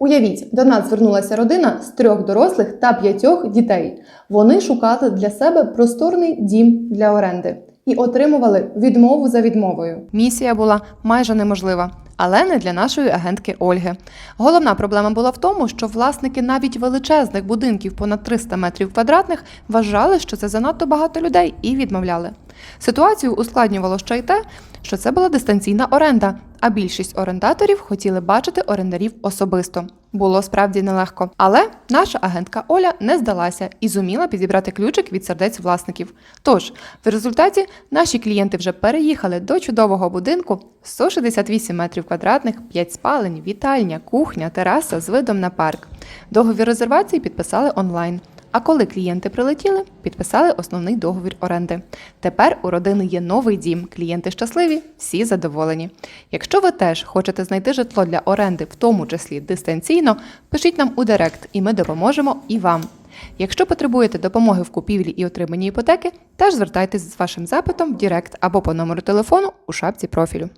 Уявіть, до нас звернулася родина з трьох дорослих та п'ятьох дітей. Вони шукали для себе просторний дім для оренди і отримували відмову за відмовою. Місія була майже неможлива. Але не для нашої агентки Ольги. Головна проблема була в тому, що власники навіть величезних будинків понад 300 метрів квадратних вважали, що це занадто багато людей і відмовляли. Ситуацію ускладнювало ще й те, що це була дистанційна оренда, а більшість орендаторів хотіли бачити орендарів особисто. Було справді нелегко. Але наша агентка Оля не здалася і зуміла підібрати ключик від сердець власників. Тож, в результаті наші клієнти вже переїхали до чудового будинку 168 метрів квадратних, 5 спалень, вітальня, кухня, тераса з видом на парк. Договір резервації підписали онлайн. А коли клієнти прилетіли, підписали основний договір оренди. Тепер у родини є новий дім. Клієнти щасливі, всі задоволені. Якщо ви теж хочете знайти житло для оренди, в тому числі дистанційно, пишіть нам у Директ, і ми допоможемо і вам. Якщо потребуєте допомоги в купівлі і отриманні іпотеки, теж звертайтесь з вашим запитом в Директ або по номеру телефону у шапці профілю.